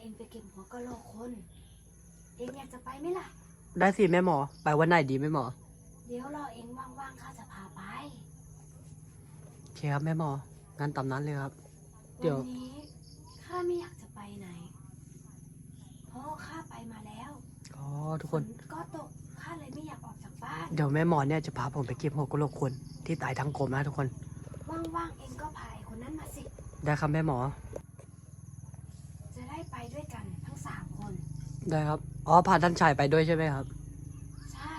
เองไปเก็บหัวกะโหลกคน เองอยากจะไปไหมล่ะ ได้สิแม่หมอ ไปวันไหนดีแม่หมอเดี๋ยวรอเองว่างๆข้าจะพาไปโอเคครับแม่หมอ งั้นตามนั้นเลยครับ เดี๋ยว วันนี้ข้าไม่อยากจะไปไหน เพราะข้าไปมาแล้วอ๋อทุกคน ฝก็ตกข้าเลยไม่อยากออกจากบ้าน เดี๋ยวแม่หมอเนี่ยจะพาผมไปเก็บหัวกะโหลกคนที่ตายทั้งกลมนะทุกคน ว่างๆเองก็พาไอ้คนนั้นมาสิ ได้ครับแม่หมอ จะได้ไปด้วยกันทั้งสามคน ได้ครับ อ๋อพาท่านชายไปด้วยใช่ไหมครับ ใช่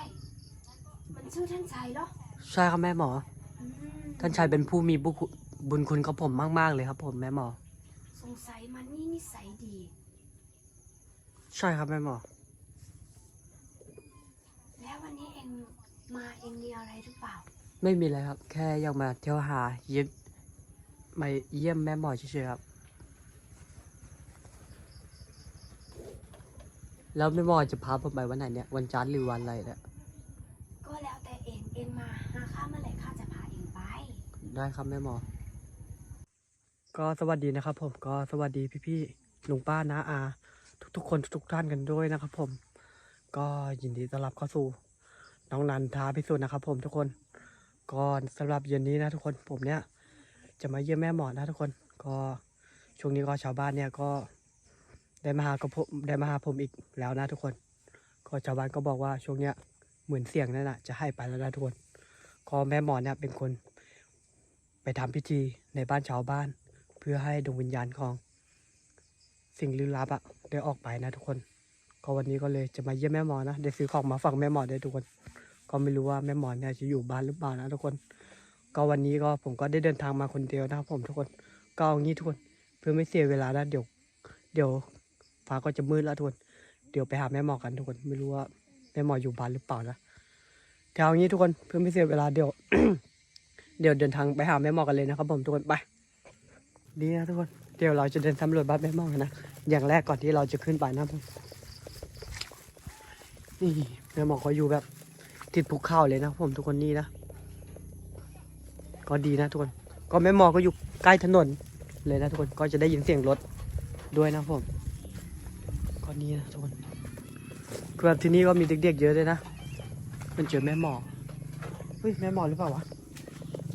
มันชื่อท่านชายเหรอ ใช่ครับแม่หมอ อืมท่านชายเป็นผู้มีบุญคุณบุญคุณกับผมมากๆเลยครับ ผมแม่หมอ สงสัยมันนี่นิสัยดี ใช่ครับแม่หมอ แล้ววันนี้เองมาเองมีอะไรหรือเปล่า ไม่มีอะไรครับ แค่อยากมาเที่ยวหาเยี่ยมมาเยี่ยมแม่หมอเฉยๆครับ แล้วแม่หมอจะพาผมไปวันไหนเนี่ย วันจันทร์หรือวันอะไรเนี่ย ก็แล้วแต่เอง เองมาหาข้าเมื่อไหร่ข้าจะพาเองไป ได้ครับแม่หมอ ก็สวัสดีนะครับ ผม ก็สวัสดีพี่ๆลุงป้าน้าอา ทุกๆ คนทุกๆท่านกันด้วยนะครับผม ก็ยินดีต้อนรับเข้าสู่ น้องนันท้าพิสูจน์นะครับผมทุกคน ก็สำหรับเย็นนี้นะทุกคนผมเนี่ย จะมาเยี่ยมแม่หมอนะทุกคน ก็ช่วงนี้ก็ชาวบ้านเนี่ยก็ ได้มาหากับผมได้มาหาผมอีกแล้วนะทุกคน ก็ชาวบ้านก็บอกว่าช่วงเนี้ยเหมือนเสียงนั่นแหะจะให้ไปแล้วนะทุกคนก็แม่หมอเนี่ยเป็นคน ไปทำพิธีในบ้านชาวบ้าน เพื่อให้ดวงวิญญาณของ สิ่งลึกลับอะได้ออกไปนะทุกคน ก็วันนี้ก็เลยจะมาเยี่ยมแม่หมอนะได้ซื้อของมาฝากแม่หมอได้ทุกคน ก็ไม่รู้ว่าแม่หมอเนี่ยจะอยู่บ้านหรือเปล่านะทุกคน ก็วันนี้ก็ผมก็ได้เดินทางมาคนเดียวนะครับผมทุกคนก็เอางี้ทุกคน เพื่อไม่เสียเวลานะเดี๋ยว เดี๋ยว ฟ้าก็จะมืดแล้วทุกคน เดี๋ยวไปหาแม่หมอกันทุกคน ไม่รู้ว่าแม่หมออยู่บ้านหรือเปล่านะแต่เอางี้ทุกคนเพื่อไม่เสียเวลาเดี๋ยว เดี๋ยวเดินทางไปหาแม่หมอกันเลยนะครับผมทุกคนไป ดีนะทุกคน เดี๋ยวเราจะเดินสำรวจบ้านแม่หมอกันนะ อย่างแรกก่อนที่เราจะขึ้นไปนะครับผมนี่แม่หมอก็อยู่แบบติดภูเขาเลยนะผมทุกคนนี่นะ ก็ดีนะทุกคน ก็แม่หมอก็อยู่ใกล้ถนนเลยนะทุกคน ก็จะได้ยินเสียงรถด้วยนะผม ก็นี่นะทุกคนแบบที่นี่ก็มีเด็กๆเยอะเลยนะ มันเจอแม่หมอเฮ้ยแม่หมอหรือเปล่าวะ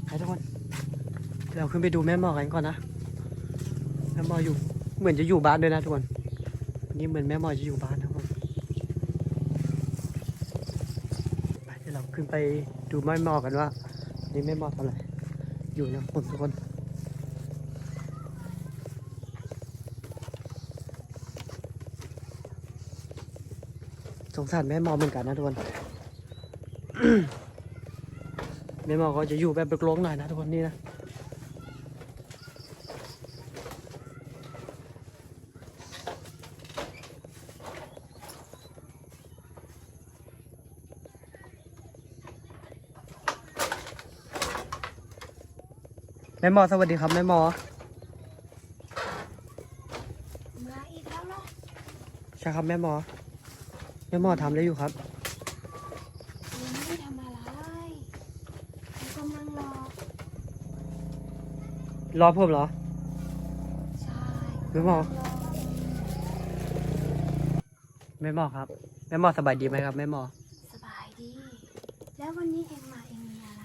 ไปทุกคนเราขึ้นไปดูแม่หมอกันก่อนนะแม่หมออยู่เหมือนจะอยู่บ้านด้วยนะทุกคนวันนี้เหมือนแม่หมอจะอยู่บ้านนะครับผมไปเดี๋ยวเราขึ้นไปดูแม่หมอกันว่านี่แม่หมอทำอะไรอยู่นะทุกคน สงสารแม่หมอเหมือนกันนะทุกคนแม่หมอก็จะอยู่แบบโลกๆหน่อยนะทุกคนนี่นะแม่หมอสวัสดีครับแม่หมอมาอีกแล้วเหรอใช่ครับแม่หมอ แม่หมอทำอะไรอยู่ครับเองไม่ได้ทำอะไรเองกำลังรอ รอผมเหรอใช่แม่หมอรอแม่หมอครับแม่หมอสบายดีไหมครับแม่หมอ สบายดี แล้ววันนี้เองมาเองมีอะไร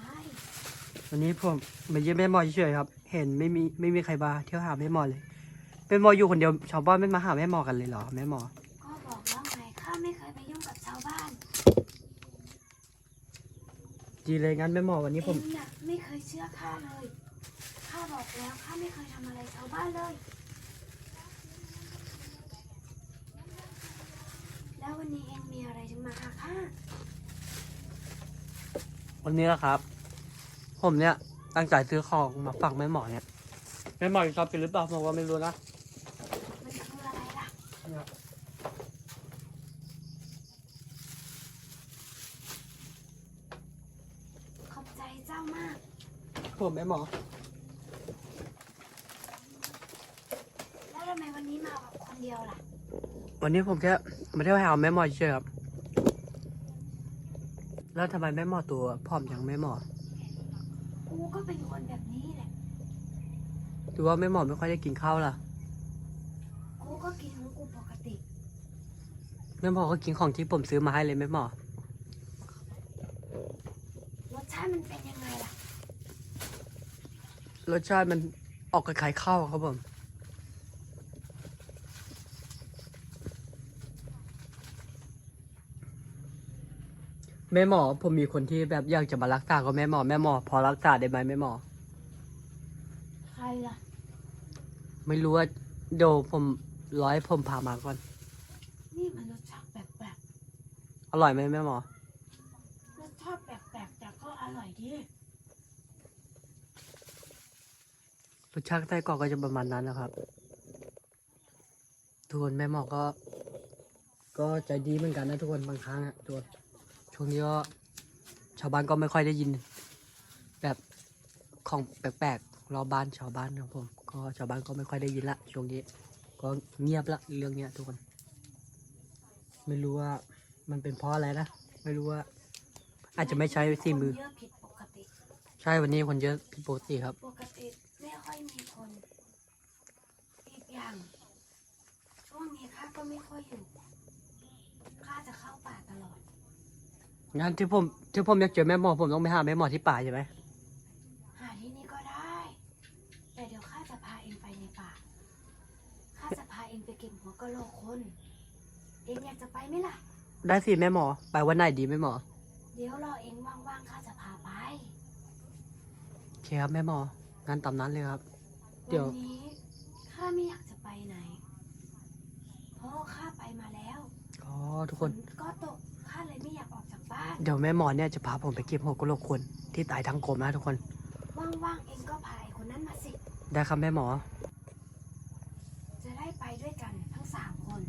วันนี้ผมมาเยี่ยมแม่หมอเฉยๆครับ เห็นไม่มีไม่มีใครมาเที่ยวหาแม่หมอเลยเป็นหมออยู่คนเดียวชาวบ้านไม่มาหาแม่หมอกันเลยเหรอแม่หมอก็บอกแล้ว ไงข้าไม่เคยไปยุ่งกับชาวบ้านดีเลยงั้นแม่หมอวันนี้ผมเองน่ะไม่เคยเชื่อข้าเลยข้าบอกแล้วข้าไม่เคยทำอะไรชาวบ้านเลย แล้ววันนี้เองมีอะไรถึงมาหาข้าวันนี้นะครับ ผมเนี่ยตั้งใจซื้อของมาฝากแม่หมอเนี่ยแม่หมอชอบกินหรือเปล่าผมก็ไม่รู้นะ มันคืออะไรล่ะ ขอบใจเจ้ามาก ผมแม่หมอ แล้วทำไมวันนี้มาแบบคนเดียวล่ะ วันนี้ผมแค่มาเที่ยวหาแม่หมอเฉยๆครับ แล้วทำไมแม่หมอตัวผอมอย่างแม่หมอกูก็เป็นคนแบบนี้แหละ หรือว่าแม่หมอไม่ค่อยได้กินข้าวล่ะ กูก็กินของกูปแม่หมอก็กินของที่ผมซื้อมาให้เลยแม่หมอ รสชาติมันเป็นยังไงล่ะ รสชาติมันออกคล้ายๆข้าวครับผมแม่หมอ ผมมีคนที่แบบอยากจะมารักษาก็แม่หมอ แม่หมอ พอรักษาได้ไหมแม่หมอ ใครล่ะ ไม่รู้ว่าเดี๋ยวผมร้อยผมพามาก่อน นี่มันรสชาติแปลกอร่อยไหมแม่หมอ ๆรสชาติแปลกๆแต่ก็อร่อยดี รสชาติไส้กรอกก็จะประมาณนั้นนะครับทุกคนแม่หมอก็ ก็ใจดีเหมือนกันนะทุกคนบางครั้งอะทุกคนช่วงนี้ก็ชาวบ้านก็ไม่ค่อยได้ยิน แบบของแปลกๆรอบบ้านชาวบ้านของผม ก็ชาวบ้านก็ไม่ค่อยได้ยินละช่วงนี้ ก็เงียบละเรื่องเนี้ยทุกคน ไม่รู้ว่ามันเป็นเพราะอะไรนะไม่รู้ว่า อาจจะไม่ใช้สีมือ ใช่วันนี้คนเยอะผิดปกติครับ ปกติไม่ค่อยมีคน อีกอย่าง ช่วงนี้ข้า ก็ไม่ค่อยอยู่ข้าจะเข้าป่าตลอด งั้นที่ผมที่ผมอยากเจอแม่หมอผมต้องไปหาแม่หมอที่ป่าใช่ไหมหาที่นี่ก็ได้ แต่เดี๋ยวข้าจะพาเองไปในป่าข้าจะพาเองไปเก็บหัวกะโหลกคน เองอยากจะไปไหมล่ะ ได้สิแม่หมอ ไปวันไหนดีแม่หมอ เดี๋ยวรอเองว่างๆข้าจะพาไปโอเคครับแม่หมองั้นตามนั้นเลยครับ เดี๋ยว วันนี้ข้าไม่อยากจะไปไหน เพราะข้าไป มาแล้วอ๋อทุกคนฝก็ตกข้าเลยไม่อยากออกจากบ้าน เดี๋ยวแม่หมอเนี่ยจะพาผมไปเก็บหัวกะโหลกคนที่ตายทั้งกลมนะทุกคน ว่างๆเองก็พาไอ้คนนั้นมาสิ ได้ครับแม่หมอ จะได้ไปด้วยกันทั้งสามคน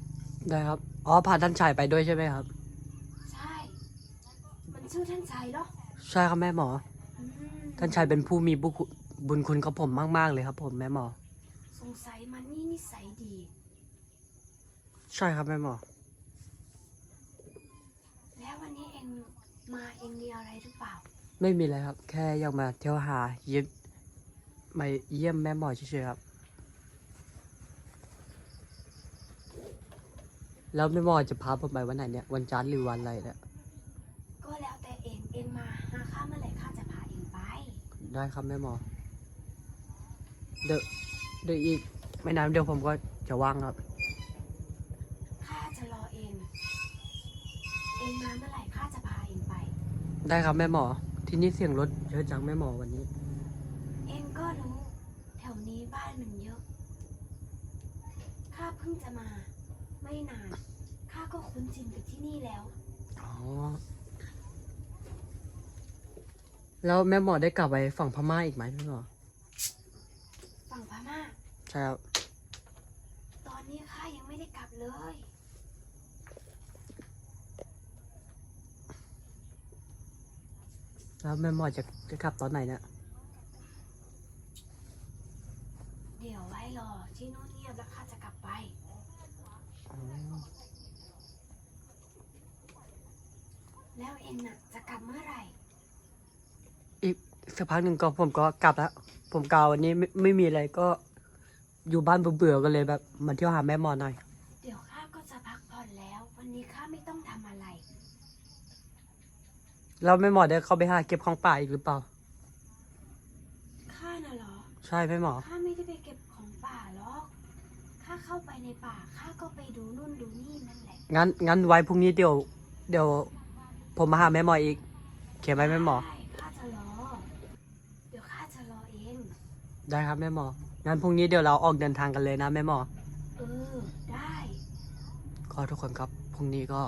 ได้ครับ อ๋อพาท่านชายไปด้วยใช่ไหมครับ ใช่ มันชื่อท่านชายเหรอใช่ครับแม่หมอ อืมท่านชายเป็นผู้มีบุญคุณบุญคุณกับผมมาก ๆ เลยครับ ผมแม่หมอ สงสัยมันนี่นิสัยดี ใช่ครับแม่หมอ แล้ววันนี้เองมาเองมีอะไรหรือเปล่า ไม่มีอะไรครับ แค่อยากมาเที่ยวหาเยี่ยมมาเยี่ยมแม่หมอเฉยๆครับ แล้วแม่หมอจะพาผมไปวันไหนเนี่ย วันจันทร์หรือวันอะไรเนี่ย ก็แล้วแต่เองเองมาหาข้าเมื่อไหร่ข้าจะพาเองไป ได้ครับแม่หมอ เดี๋ยวเดี๋ยวอีกไม่นานเดี๋ยวผมก็จะว่างครับ ข้าจะรอเอง เองมาเมื่อไหร่ข้าจะพาเองไป ได้ครับแม่หมอ ที่นี่เสียงรถเยอะจังแม่หมอวันนี้ เองก็รู้ แถวนี้บ้านมันเยอะ ข้าเพิ่งจะมา ไม่นาน ข้าก็คุ้นชินกับที่นี่แล้ว อ๋อ แล้วแม่หมอได้กลับไปฝั่งพม่าอีกไหมแม่หมอ ฝั่งพม่า ใช่ครับ ตอนนี้ข้ายังไม่ได้กลับเลย แล้วแม่หมอจะจะกลับตอนไหนเนี่ยเดี๋ยวไว้รอที่นู่นเงียบแล้วข้าจะกลับไป อ๋อแล้วเองน่ะจะกลับเมื่อไหร่ อีกสักพักหนึ่งก็ผมก็กลับแล้ว ผมกล่าววันนี้ไม่ไม่มีอะไรก็อยู่บ้านเบื่อๆกันเลยแบบมาเที่ยวหาแม่หมอหน่อย เดี๋ยวข้าก็จะพักผ่อนแล้ว วันนี้ข้าไม่ต้องทำอะไร แล้วแม่หมอได้เข้าไปหาเก็บของป่าอีกหรือเปล่า ข้าน่ะเหรอ ใช่แม่หมอ ข้าไม่ได้ไปเก็บของป่าหรอก ข้าเข้าไปในป่า ข้าก็ไปดูนู่นดูนี่นั่นแหละ งั้นงั้นไว้พรุ่งนี้เดี๋ยว เดี๋ยว ผมมาหาแม่หมออีกโอเคไหมแม่หมอใช่ข้าจะรอ เดี๋ยวข้าจะรอเอง ได้ครับแม่หมอ งั้นพรุ่งนี้เดี๋ยวเราออกเดินทางกันเลยนะแม่หมอ เออ ได้ ก็ทุกคนครับพรุ่งนี้ก็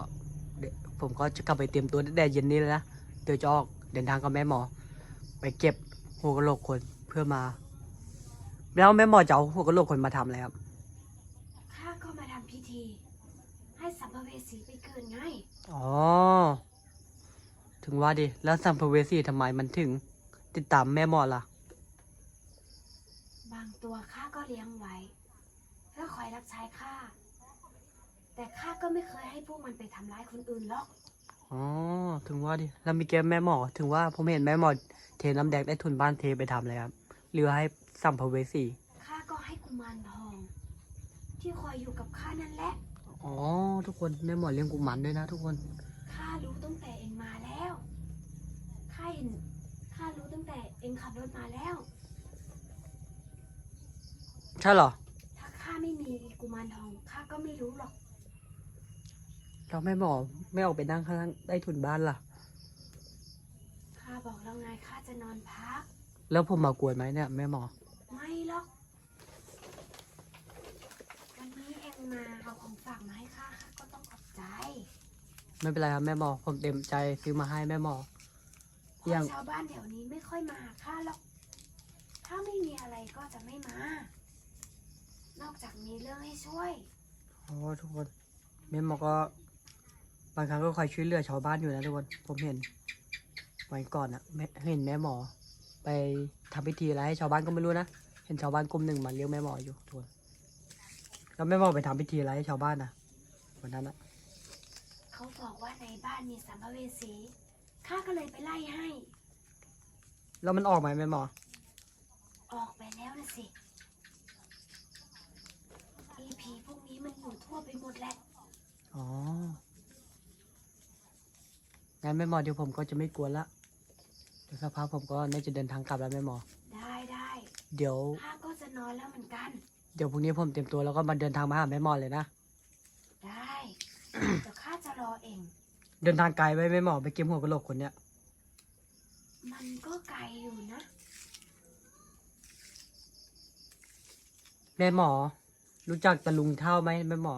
เดี๋ยวผมก็จะกลับไปเตรียมตัวตั้งแต่เย็นนี้เลยนะ เดี๋ยวจะออกเดินทางกับแม่หมอ ไปเก็บหัวกะโหลกคนเพื่อมา แล้วแม่หมอจะเอาหัวกะโหลกคนมาทำอะไรครับ ข้าก็มาทำพิธี ให้สัมภเวสีไปเกิดไง อ๋อ ถึงว่าดิ แล้วสัมภเวสีทำไมมันถึง ติดตามแม่หมอล่ะ บางตัวข้าก็เลี้ยงไว้ เพื่อคอยรับใช้ข้า แต่ข้าก็ไม่เคยให้พวกมันไปทำร้ายคนอื่นหรอก อ๋อ ถึงว่าดิแล้วมีเกมแม่หมอ ถึงว่าผมเห็นแม่หมอ เทน้ำแดงได้ทุนบ้านเทไปทำเลยครับหรือให้สัมภเวสีข้าก็ให้กุมารทอง ที่คอยอยู่กับข้านั่นแหละออ๋อ ทุกคนแม่หมอเลี้ยงกุมันด้วยนะ ทุกคน ข้ารู้ตั้งแต่เองมาแล้ว ข้าเห็นข้ารู้ตั้งแต่เองขับรถมาแล้ว ใช่เหรอ ถ้าข้าไม่มีกุมารทองข้าก็ไม่รู้หรอก เราแม่หมอไม่ออกไปนั่งข้างล่างใต้ถุนบ้านล่ะ ข้าบอกแล้วไงข้าจะนอนพัก แล้วผมมากวนไหมเนี่ยแม่หมอ ไม่หรอก วันนี้เองมาเอาของฝากมาให้ข้าข้าก็ต้องขอบใจไม่เป็นไรครับแม่หมอ ผมเต็มใจซื้อมาให้แม่หมอ เพราะยังชาวบ้านแถวนี้ไม่ค่อยมาหาข้าหรอก ถ้าไม่มีอะไรก็จะไม่มา นอกจากมีเรื่องให้ช่วยโอ้ทุกคนแม่หมอก็ บางครั้งก็คอยช่วยเหลือชาวบ้านอยู่นะทุกคนผมเห็นวันก่อนอะแม่เห็นแม่หมอ ไปทำพิธีอะไรให้ชาวบ้านก็ไม่รู้นะเห็นชาวบ้านกลุ่มหนึ่งมาเรียกแม่หมออยู่ทุกคนแล้วแม่หมอไปทำพิธีอะไรให้ชาวบ้านนะวันนั้นอะเขาบอกว่าในบ้านมีสัมภเวสีข้าก็เลยไปไล่ให้แล้วมันออกไหมแม่หมอ ออกไปแล้วนะสิอีผีพวกนี้มันอยู่ทั่วไปหมดแหละอ๋อ งั้นแม่หมอเดี๋ยวผมก็จะไม่กวนละเดี๋ยวสักพักผมก็น่าจะเดินทางกลับแล้วแม่หมอ ได้ได้เดี๋ยว ข้าก็จะนอนแล้วเหมือนกัน เดี๋ยวพรุ่งนี้ผมเตรียมตัวแล้วก็มาเดินทางมาหาแม่หมอเลยนะ ได้เดี๋ยวข้าจะรอเอง เดินทางไกลไว้แม่หมอไปเก็บหัวกะโหลกคนเนี้ย มันก็ไกลอยู่นะ แม่หมอ รู้จักตะลุงเท่าไหมแม่หมอ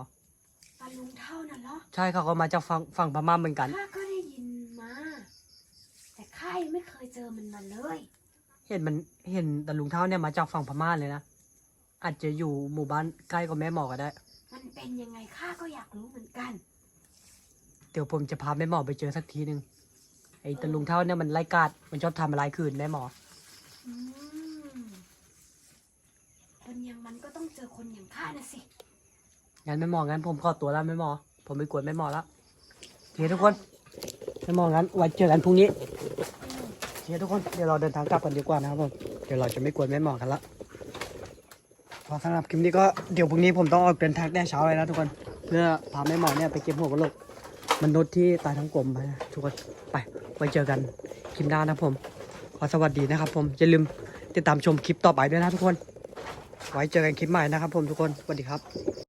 ปลาลุงเท่านั้นเหรอ ใช่เขาก็มาจากฝั่งฝั่งพม่าเหมือนกัน ข้าก็ได้ยินมา แต่ข้ายัง ไม่เคยเจอมันมาเลย เห็นมันเห็นตะลุงเท่าเนี่ยมาจากฝั่งพม่าเลยนะ อาจจะอยู่หมู่บ้านใกล้กับแม่หมอก็ได้ มันเป็นยังไงข้าก็อยากรู้เหมือนกัน เดี๋ยวผมจะพาแม่หมอไปเจอสักทีหนึ่งไอ้ตะลุงเท่าเนี่ยมันไล่กาดมันชอบทำอะไรคืนแม่หมอ อืมคนอย่างมันก็ต้องเจอคนอย่างข้านะสิ งั้นแม่หมองั้นผมขอตัวแล้วแม่หมอ ผมไปกวนแม่หมอแล้วโอเคทุกคนแม่หมองั้นไว้เจอกันพรุ่งนี้อืมโอ เคทุกคนเดี๋ยวเราเดินทางกลับกันดีกว่านะครับผมเดี๋ยวเราจะไม่กวนแม่หมอกันละพอสำหรับคลิปนี้ก็เดี๋ยวพรุ่งนี้ผมต้องออกเดินทางแต่เช้าเลยนะทุกคนเพื่อพาแม่หมอเนี่ยไปเก็บหัวกะโหลกมนุษย์ที่ตายทั้งกลมไปนะทุกคนไปไว้เจอกันคลิปหน้านะผมขอสวัสดีนะครับ ผมอย่าลืมติดตามชมคลิปต่อไปด้วยนะทุกคน ไว้เจอกันคลิปใหม่นะครับ ผมทุกคนสวัสดีครับ